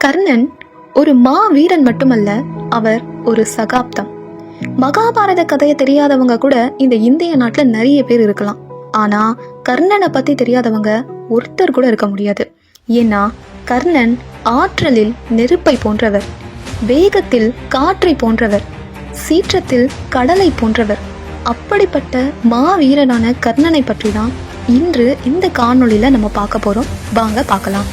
கர்ணன் ஒரு மா வீரன் மட்டுமல்ல அவர் ஒரு சகாப்தம். மகாபாரத கதையை தெரியாதவங்க கூட இந்த இந்திய நாட்டில் நிறைய பேர் இருக்கலாம். ஆனா கர்ணனை பத்தி தெரியாதவங்க ஒருத்தர் கூட இருக்க முடியாது. ஏன்னா கர்ணன் ஆற்றலில் நெருப்பை போன்றவர் வேகத்தில் காற்றை போன்றவர் சீற்றத்தில் கடலை போன்றவர். அப்படிப்பட்ட மாவீரனான கர்ணனை பற்றி தான் இன்று இந்த காணொளியில் நம்ம பார்க்க போறோம். வாங்க பார்க்கலாம்.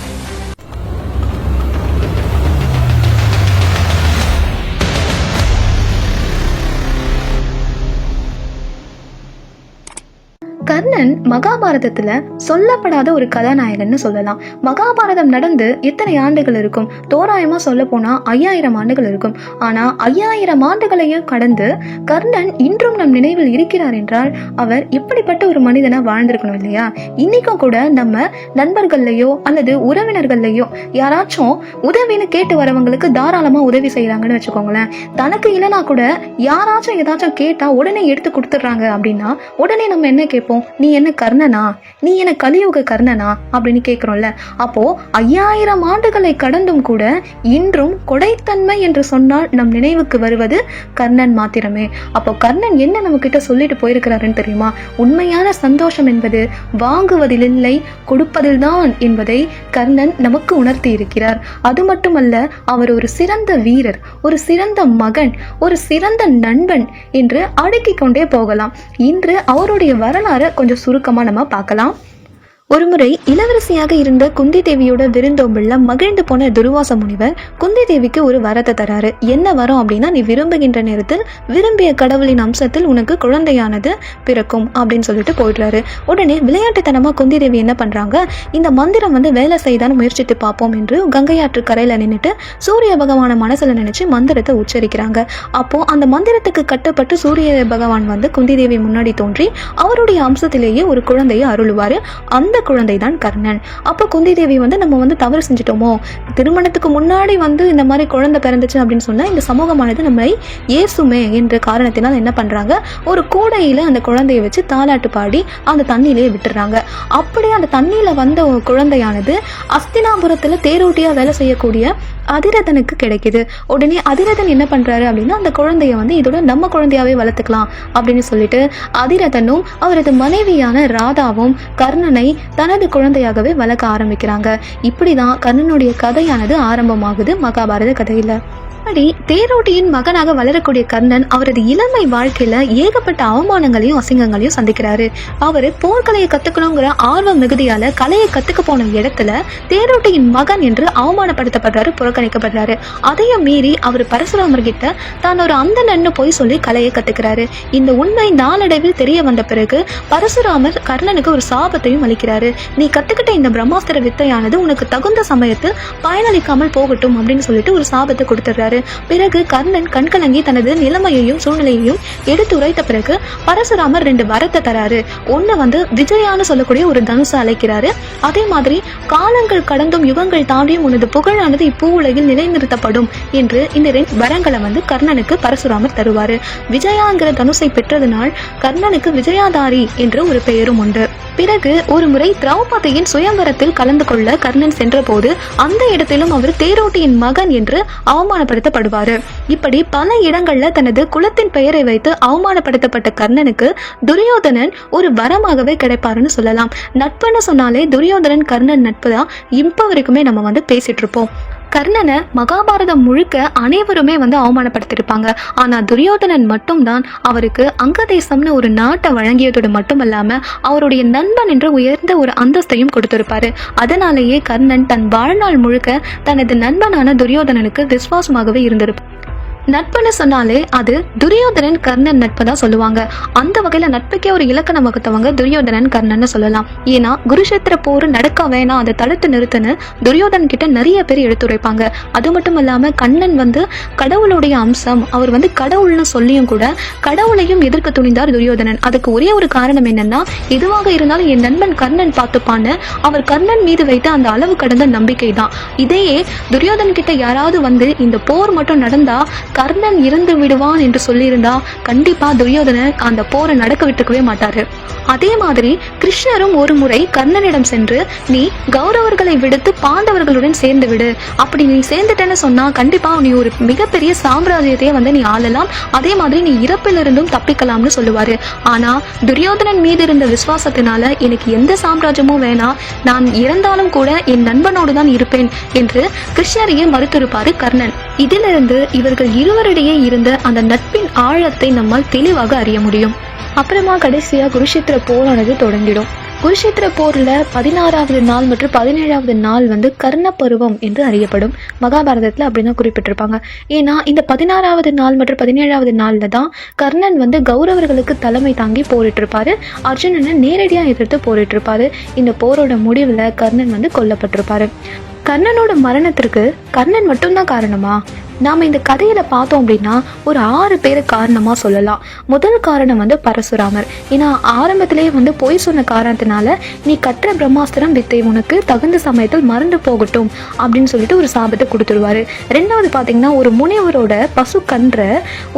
கர்ணன் மகாபாரதத்துல சொல்லப்படாத ஒரு கதாநாயகன் சொல்லலாம். மகாபாரதம் நடந்து எத்தனை ஆண்டுகள் இருக்கும்? தோராயமா சொல்ல போனா ஐயாயிரம் ஆண்டுகள் இருக்கும். ஆனா ஐயாயிரம் ஆண்டுகளையும் கடந்து கர்ணன் இன்றும் நம் நினைவில் இருக்கிறார் என்றால் அவர் எப்படிப்பட்ட ஒரு மனிதனா வாழ்ந்திருக்கணும் இல்லையா? இன்னைக்கும் கூட நம்ம நண்பர்கள்லயோ அல்லது உறவினர்கள்லயோ யாராச்சும் உதவின்னு கேட்டு வரவங்களுக்கு தாராளமா உதவி செய்யறாங்கன்னு வச்சுக்கோங்களேன். தனக்கு இல்லைனா கூட யாராச்சும் ஏதாச்சும் கேட்டா உடனே எடுத்து கொடுத்துட்றாங்க அப்படின்னா உடனே நம்ம என்ன கேட்போம்? நீ என்ன கர்ணனா? நீ என்ன கலியுக கர்ணனா? அப்படின்னு கேட்குறோம்ல அப்போ ஐயாயிரம் ஆண்டுகளை கடந்தும் கூட இன்றும் கொடைத்தன்மை என்று சொன்னால் நம் நினைவுக்கு வருவது கர்ணன் மாத்திரமே. அப்போ கர்ணன் என்ன நம்ம கிட்ட சொல்லிட்டு போயிருக்கிறாருன்னு தெரியுமா? உண்மையான சந்தோஷம் என்பது வாங்குவதில் இல்லை கொடுப்பதில்தான் என்பதை கர்ணன் நமக்கு உணர்த்தி இருக்கிறார் அது மட்டுமல்ல அவர் ஒரு சிறந்த வீரர் ஒரு சிறந்த மகன் ஒரு சிறந்த நண்பன் என்று அடுக்கிக் கொண்டே போகலாம். இன்று அவருடைய வரலாறை கொஞ்சம் சுருக்கமா நம்ம பார்க்கலாம். ஒருமுறை இளவரசியாக இருந்த குந்தி தேவியோட விருந்தோம்பில் மகிழ்ந்து போன துருவாச முனிவர் குந்தி தேவிக்கு ஒரு வரத்தை தராரு. என்ன வரம் அப்படின்னா நீ விரும்புகின்ற நேரத்தில் விரும்பிய கடவுளின் அம்சத்தில் உனக்கு குழந்தையானது பிறக்கும் அப்படின்னு சொல்லிட்டு போயிடுறாரு. உடனே விளையாட்டுத்தனமா குந்தி தேவி என்ன பண்றாங்க இந்த மந்திரம் வந்து வேலை செய்தான்னு முயற்சித்து பார்ப்போம் என்று கங்கையாற்று கரையில நின்னுட்டு சூரிய பகவான மனசுல நினைச்சு மந்திரத்தை உச்சரிக்கிறாங்க. அப்போ அந்த மந்திரத்துக்கு கட்டப்பட்டு சூரிய பகவான் வந்து குந்தி தேவி முன்னாடி தோன்றி அவருடைய அம்சத்திலேயே ஒரு குழந்தையை அருளுவாரு. அந்த குழந்தை தான் கர்ணன். அப்போ குந்தி தேவி வந்து நம்ம வந்து தவறு செஞ்சிட்டோமோ? திருமணத்துக்கு முன்னாடி வந்து இந்த மாதிரி குழந்தை பிறந்துச்சு அப்படின்னு சொன்னால் இந்த சமூகமானது நம்மை ஏசுமே என்ற காரணத்தினால் என்ன பண்ணுறாங்க ஒரு கூடையில் அந்த குழந்தையை வச்சு தாலாட்டு பாடி அந்த தண்ணியிலே விட்டுறாங்க. அப்படியே அந்த தண்ணியில் வந்த குழந்தையானது அஸ்தினாபுரத்தில் தேரோட்டியாக வேலை செய்யக்கூடிய அதிரதனுக்கு கிடைக்குது. உடனே அதிரதன் என்ன பண்ணுறாரு அப்படின்னா அந்த குழந்தைய வந்து இதோட நம்ம குழந்தையாவே வளர்த்துக்கலாம் அப்படின்னு சொல்லிட்டு அதிரதனும் அவரது மனைவியான ராதாவும் கர்ணனை தனது குழந்தையாகவே வளர்க்க ஆரம்பிக்கிறாங்க. இப்படிதான் கர்ணனுடைய கதையானது ஆரம்பமாகுது மகாபாரத கதையில். அப்படி தேரோட்டியின் மகனாக வளரக்கூடிய கர்ணன் அவரது இளமை வாழ்க்கையில ஏகப்பட்ட அவமானங்களையும் அசிங்கங்களையும் சந்திக்கிறாரு. அவரு போர்க்கலையை கத்துக்கணுங்கிற ஆர்வம் மிகுதியால கலையை கத்துக்க போன இடத்துல தேரோட்டியின் மகன் என்று அவமானப்படுத்தப்படுறாரு புறக்கணிக்கப்படுறாரு. அதையும் மீறி அவர் பரசுராமர் கிட்ட தான் ஒரு அந்தனன்னு போய் சொல்லி கலையை கத்துக்கிறாரு. இந்த உண்மை நாளடைவில் தெரிய வந்த பிறகு பரசுராமர் கர்ணனுக்கு ஒரு சாபத்தையும் அளிக்கிறாரு. நீ கத்துக்கிட்ட இந்த பிரம்மாஸ்திர வித்தையானது உனக்கு தகுந்த சமயத்து பயனளிக்காமல் போகட்டும் அப்படின்னு சொல்லிட்டு ஒரு சாபத்தை கொடுத்துட்றாரு. பிறகு கர்ணன் கண்கலங்கி தனது நிலைமையையும் சூழ்நிலையையும் எடுத்து உரைத்த பிறகு பரசுராமர் ரெண்டு வரத்தை தராரு. ஒன்னு வந்து விஜயான்னு சொல்லக்கூடிய ஒரு தனுசை அழைக்கிறாரு. அதே மாதிரி காலங்கள் கடந்தும் யுகங்கள் தாண்டியும் உனது புகழானது இப்பூ உலகில் நிலைநிறுத்தப்படும் என்று இந்த ரெண்டு வரங்களை வந்து கர்ணனுக்கு பரசுராமர் தருவாரு. விஜயாங்கிற தனுசை பெற்றதனால் கர்ணனுக்கு விஜயாதாரி என்ற ஒரு பெயரும் உண்டு. பிறகு ஒரு முறை திரௌபதியின் சுயம்பரத்தில் கலந்து கொள்ள கர்ணன் சென்றபோது அந்த இடத்திலும் அவர் தேரோட்டியின் மகன் என்று அவமானப்படுத்த அவமானப்படுத்தப்படுவாரு இப்படி பல இடங்கள்ல தனது குலத்தின் பெயரை வைத்து அவமானப்படுத்தப்பட்ட கர்ணனுக்கு துரியோதனன் ஒரு வரமாகவே கிடைப்பாருன்னு சொல்லலாம். நட்புன்னு சொன்னாலே துரியோதனன் கர்ணன் நட்பு தான். இப்போ வரைக்குமே நம்ம வந்து பேசிட்டு இருப்போம். கர்ணனை மகாபாரதம் முழுக்க அனைவருமே வந்து அவமானப்படுத்தியிருப்பாங்க. ஆனா துரியோதனன் மட்டும்தான் அவருக்கு அங்கதேசம்னு ஒரு நாட்டை வழங்கியதோடு மட்டுமல்லாம அவருடைய நண்பன் என்று உயர்ந்த ஒரு அந்தஸ்தையும் கொடுத்திருப்பாரு. அதனாலேயே கர்ணன் தன் வாழ்நாள் முழுக்க தனது நண்பனான துரியோதனனுக்கு விசுவாசமாகவே இருந்திருப்பார். நட்புன்னு சொன்னாலே அது துரியோதனன் கர்ணன் நட்பு தான் சொல்லுவாங்க. அந்த வகையில நட்புக்கே ஒரு இலக்கணம் வகுத்தவங்க துரியோதனன் கர்ணன் சொல்லலாம். ஏன்னா குருஷேத்திர போர் நடக்க வேணாம் அதை தடுத்து நிறுத்துன்னு துரியோதன் கிட்ட நிறைய பேர் எடுத்துரைப்பாங்க அது மட்டும் இல்லாம கண்ணன் வந்து கடவுளுடைய அம்சம் அவர் வந்து கடவுள்னு சொல்லியும் கூட கடவுளையும் எதிர்க்க துணிந்தார் துரியோதனன். அதுக்கு ஒரே ஒரு காரணம் என்னன்னா எதுவாக இருந்தாலும் என் நண்பன் கர்ணன் பார்த்துப்பான்னு அவர் கர்ணன் மீது வைத்த அந்த அளவு கடந்த நம்பிக்கை தான் இதையே துரியோதன் கிட்ட யாராவது வந்து இந்த போர் மட்டும் நடந்தா கர்ணன் இறந்து விடுவான் என்று சொல்லியிருந்தா கண்டிப்பா துரியோதனன் அந்த போரை நடக்க விட்டுக்கவே மாட்டாரு. அதே மாதிரி கிருஷ்ணரும் ஒரு முறை கர்ணனிடம் சென்று நீ கௌரவர்களை விடுத்து பாண்டவர்களுடன் சேர்ந்து விடு. அப்படி நீ சேர்ந்துட்டேன்னு சொன்னா கண்டிப்பா நீ ஒரு மிகப்பெரிய சாம்ராஜ்யத்தையே வந்து நீ ஆளலாம். அதே மாதிரி நீ இறப்பிலிருந்தும் தப்பிக்கலாம்னு சொல்லுவாரு. ஆனா துரியோதனன் மீது இருந்த விசுவாசத்தினால எனக்கு எந்த சாம்ராஜ்யமும் வேணாம் நான் இறந்தாலும் கூட என் நண்பனோடு தான் இருப்பேன் என்று கிருஷ்ணரையே மறுத்திருப்பாரு கர்ணன். இதிலிருந்து இவர்கள் இருவரிடையே இருந்த அந்த நட்பின் ஆழத்தை நம்மால் தெளிவாக அறிய முடியும். அப்புறமா கடைசியா குருஷேத்திர போரானது தொடங்கிடும். குருஷேத்திர போர்ல பதினாறாவது நாள் மற்றும் பதினேழாவது நாள் வந்து கர்ண பருவம் என்று அறியப்படும். மகாபாரதத்துல அப்படிதான் குறிப்பிட்டிருப்பாங்க. ஏன்னா இந்த பதினாறாவது நாள் மற்றும் பதினேழாவது நாள்ல தான் கர்ணன் வந்து கௌரவர்களுக்கு தலைமை தாங்கி போரிட்டு இருப்பாரு அர்ஜுனனை நேரடியா எதிர்த்து போரிட்டு இருப்பாரு இந்த போரோட முடிவுல கர்ணன் வந்து கொல்லப்பட்டிருப்பாரு. கர்ணனோட மரணத்திற்கு கர்ணன் மட்டும்தான் காரணமா? நாம் இந்த கதையில் பார்த்தோம் அப்படின்னா ஒரு ஆறு பேர் காரணமாக சொல்லலாம். முதல் காரணம் வந்து பரசுராமர். ஏன்னா ஆரம்பத்திலேயே வந்து பொய் சொன்ன காரணத்தினால நீ கற்ற பிரம்மாஸ்திரம் வித்தை உனக்கு தகுந்த சமயத்தில் மறந்து போகட்டும் அப்படின்னு சொல்லிட்டு ஒரு சாபத்தை கொடுத்துருவாரு ரெண்டாவது பார்த்தீங்கன்னா ஒரு முனிவரோட பசு கன்ற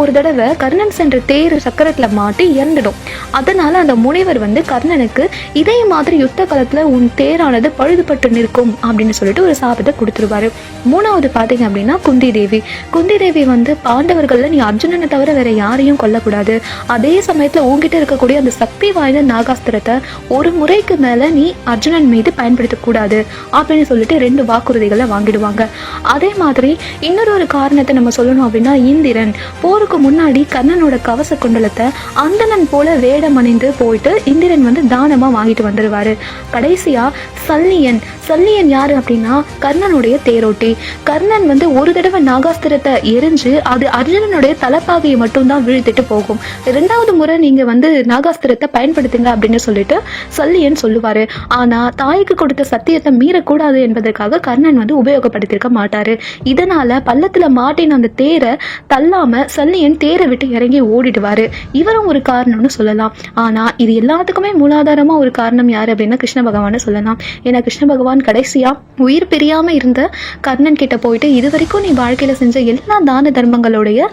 ஒரு தடவை கர்ணன் சென்ற தேர் சக்கரத்தில் மாட்டி இறந்துடும். அதனால அந்த முனிவர் வந்து கர்ணனுக்கு இதே மாதிரி யுத்த காலத்தில் உன் தேரானது பழுதுபட்டு நிற்கும் அப்படின்னு சொல்லிட்டு ஒரு சாபத்தை கொடுத்துருவாரு மூணாவது பார்த்தீங்க அப்படின்னா குந்தி தேவி குந்தி தேவி வந்து பாண்டவர்கள்ல நீ அர்ஜுனனை தவிர வேற யாரையும் கொல்லக்கூடாது. அதே சமயத்துல உன்கிட்ட இருக்கக்கூடிய அந்த சக்தி வாய்ந்த நாகாஸ்திரத்தை ஒரு முறைக்கு மேல நீ அர்ஜுனன் மீது பயன்படுத்தக்கூடாது அப்படின்னு சொல்லிட்டு ரெண்டு வாக்குறுதிகளை வாங்கிடுவாங்க. அதே மாதிரி இன்னொரு ஒரு காரணத்தை நம்ம சொல்லணும் அப்படின்னா இந்திரன். போருக்கு முன்னாடி கர்ணனோட கவச குண்டலத்தை அந்தணன் போல வேடம் அணிந்து போயிட்டு இந்திரன் வந்து தானமா வாங்கிட்டு வந்துருவாரு. கடைசியா சல்லியன். சல்லியன் யாரு அப்படின்னா கர்ணனுடைய தேரோட்டி. கர்ணன் வந்து ஒரு தடவை நாகாஸ்திர அஸ்திரத்தை எரிஞ்சு அது அர்ஜுனனுடைய தலைப்பாகையை மட்டும்தான் வீழ்த்திட்டு போகும். ரெண்டாவது முறை நீங்க வந்து நாகாஸ்திரத்தை பயன்படுத்துங்க அப்படின்னு சொல்லிட்டு சல்லியன் சொல்லுவாரு. ஆனா தாய்க்கு கொடுத்த சத்தியத்தை மீறக்கூடாது என்பதற்காக கர்ணன் வந்து உபயோகப்படுத்தியிருக்க மாட்டாரு. இதனால பள்ளத்துல மாட்டின அந்த தேரை தள்ளாம சல்லியன் தேரை விட்டு இறங்கி ஓடிடுவாரு. இவரும் ஒரு காரணம்னு சொல்லலாம். ஆனா இது எல்லாத்துக்குமே மூலாதாரமா ஒரு காரணம் யாரு அப்படின்னா கிருஷ்ண பகவான் சொல்லலாம். ஏன்னா கிருஷ்ண பகவான் கடைசியா உயிர் பிரியாம இருந்த கர்ணன் கிட்ட போயிட்டு இது வரைக்கும் நீ வாழ்க்கையில செஞ்ச எல்லா தான தர்மங்களுடைய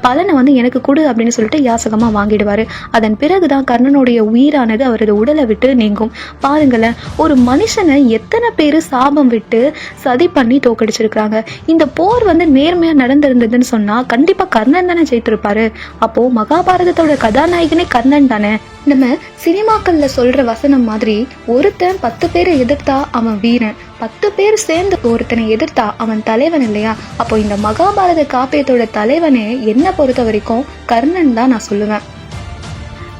பலனை வந்து எனக்கு கொடு அப்படின்னு சொல்லிட்டு யாசகமா வாங்கிடுவார். அதன் பிறகுதான் கர்ணனுடைய உயிரானது அவரது உடலை விட்டு நீங்கும். பாருங்களேன் ஒரு மனுஷனை எத்தனை பேர் சாபம் விட்டு சதி பண்ணி தோக்கடிச்சிருக்கிறாங்க. இந்த போர் வந்து நேர்மையா நடந்திருந்ததுன்னு சொன்னா கண்டிப்பா கர்ணன் தானே ஜெயித்திருப்பாரு. அப்போ மகாபாரதத்தோட கதாநாயகனே கர்ணன் தானே. நம்ம சினிமாக்கள்ல சொல்ற வசனம் மாதிரி ஒருத்தன் பத்து பேரை எதிர்த்தா அவன் வீரன். பத்து பேர் சேர்ந்து ஒருத்தனை எதிர்த்தா அவன் தலைவன் இல்லையா? அப்போ இந்த மகாபாரத காப்பியத்தோட தலைவனே என்னை பொறுத்த வரைக்கும் கர்ணன் தான் நான் சொல்லுவேன்.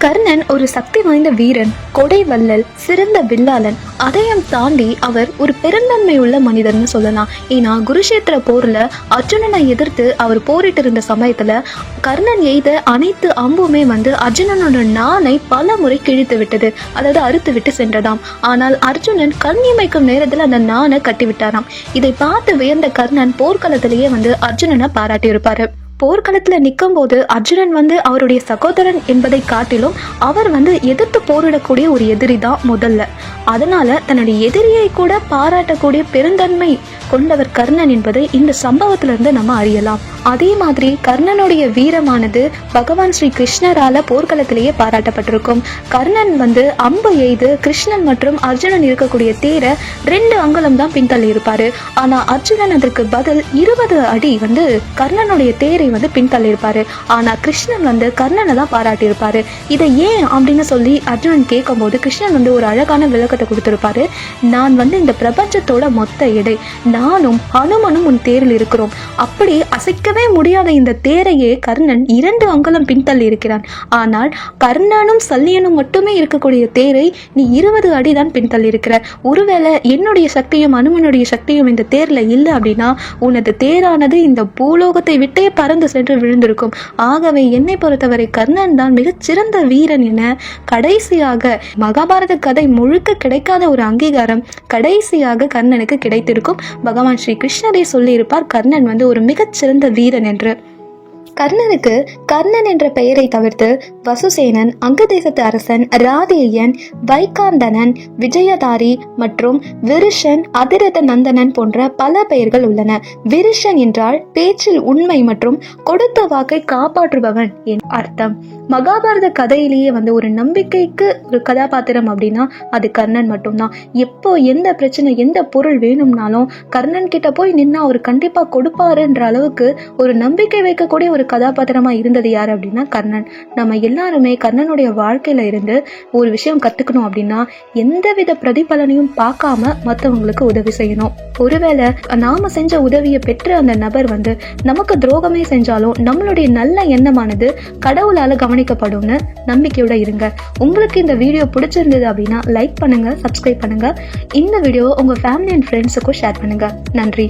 கர்ணன் ஒரு சக்தி வாய்ந்த வீரன் கொடை வல்லல் சிறந்த வில்லாளன். அதையும் தாண்டி அவர் ஒரு பெருந்தன்மை உள்ள மனிதர்னு சொல்லலாம். ஏன்னா குருஷேத்திர போர்ல அர்ஜுனனை எதிர்த்து அவர் போரிட்டு இருந்த சமயத்துல கர்ணன் எய்த அனைத்து அம்புமே வந்து அர்ஜுனனோட நானை பல முறை கிழித்து விட்டது. அதாவது அறுத்து விட்டு சென்றதாம். ஆனால் அர்ஜுனன் கண் இமைக்கும் நேரத்தில் அந்த நானை கட்டி விட்டாராம் இதை பார்த்து வியந்த கர்ணன் போர்க்களத்திலேயே வந்து அர்ஜுனனை பாராட்டியிருப்பாரு. போர்க்களத்தில் நிற்கும் போது அர்ஜுனன் வந்து அவருடைய சகோதரன் என்பதை காட்டிலும் அவர் வந்து எதிர்த்து போரிடக்கூடிய ஒரு எதிரி தான் முதல்ல. அதனால தன்னுடைய எதிரியை கூட பாராட்டக்கூடிய பெருந்தன்மை கொண்டவர் கர்ணன் என்பதை இந்த சம்பவத்திலிருந்து நம்ம அறியலாம். அதே மாதிரி கர்ணனுடைய வீரமானது பகவான் ஸ்ரீ கிருஷ்ணரால போர்க்களத்திலேயே பாராட்டப்பட்டிருக்கும். கர்ணன் வந்து அம்பு எய்து கிருஷ்ணன் மற்றும் அர்ஜுனன் இருக்கக்கூடிய தேரை ரெண்டு அங்குலம் தான் பின்தள்ளி இருப்பாரு. ஆனா அர்ஜுனன் அதற்கு பதில் இருபது அடி வந்து கர்ணனுடைய தேரை வந்து பின்தள்ளி ஆனால் கிருஷ்ணன் வந்து கர்ணனை தான் பாராட்டியிருப்பாரு. இதை ஏன் அப்படின்னு சொல்லி அர்ஜுனன் கேட்கும்போது கிருஷ்ணன் வந்து ஒரு அழகான விளக்கத்தை கொடுத்திருப்பாரு. நான் வந்து இந்த பிரபஞ்சத்தோட மொத்த எடை. நானும் ஹனுமனும் உன் தேரில் இருக்கிறோம். அப்படி அசைக்கவே முடியாத இந்த தேரையே கர்ணன் இரண்டு அங்குலம் பின்தள்ளி இருக்கிறான் ஆனால் கர்ணனும் சல்லியனும் மட்டுமே இருக்கக்கூடிய தேரை நீ இருபது அடி தான் பின்தள்ளி இருக்கிற ஒருவேளை என்னுடைய சக்தியும் அனுமனுடைய சக்தியும் இந்த தேர்ல இல்லை அப்படின்னா உனது தேரானது இந்த பூலோகத்தை விட்டே பறந்து சென்று விழுந்திருக்கும். ஆகவே என்னை பொறுத்தவரை கர்ணன் தான் மிகச்சிறந்த வீரன் என கடைசியாக மகாபாரத கதை முழுக்க கிடைக்காத ஒரு அங்கீகாரம் கடைசியாக கர்ணனுக்கு கிடைத்திருக்கும். பகவான் ஸ்ரீ கிருஷ்ணரே சொல்லியிருப்பார் கர்ணன் வந்து ஒரு மிகச்சிறந்த வீரன் என்று. கர்ணனுக்கு கர்ணன் என்ற பெயரை தவிர்த்து வசுசேனன் அங்கதேசத்து அரசன் ராதேயன் வைகாந்தனன் விஜயதாரி மற்றும் விருஷன் அதிரத நந்தனன் போன்ற பல பெயர்கள் உள்ளன. விருஷன் என்றால் பேச்சில் உண்மை மற்றும் கொடுத்த வாக்கை காப்பாற்றுபவன் என் அர்த்தம். மகாபாரத கதையிலேயே வந்து ஒரு நம்பிக்கைக்கு ஒரு கதாபாத்திரம் அப்படின்னா அது கர்ணன் மட்டும்தான். எப்போ எந்த பிரச்சனை எந்த பொருள் வேணும்னாலும் கர்ணன் கிட்ட போய் நின்னா அவர் கண்டிப்பா கொடுப்பாருன்ற அளவுக்கு ஒரு நம்பிக்கை வைக்கக்கூடிய ஒரு கதாபாத்திரமா இருந்தது யார் அப்படின்னா கர்ணன். நம்ம எல்லாருமே கர்ணனுடைய வாழ்க்கையில இருந்து ஒரு விஷயம் கத்துக்கணும் அப்படின்னா எந்தவித பிரதிபலனையும் பார்க்காம மற்றவங்களுக்கு உதவி செய்யணும். ஒருவேளை நாம செஞ்ச உதவியை பெற்ற அந்த நபர் வந்து நமக்கு துரோகமே செஞ்சாலும் நம்மளுடைய நல்ல எண்ணமானது கடவுளால கவனிக்கப்படும்னு நம்பிக்கையோட இருங்க. உங்களுக்கு இந்த வீடியோ பிடிச்சிருந்தது அப்படின்னா லைக் பண்ணுங்க சப்ஸ்கிரைப் பண்ணுங்க. இந்த வீடியோவை உங்க ஃபேமிலி அண்ட் ஃப்ரெண்ட்ஸுக்கும் ஷேர் பண்ணுங்க. நன்றி.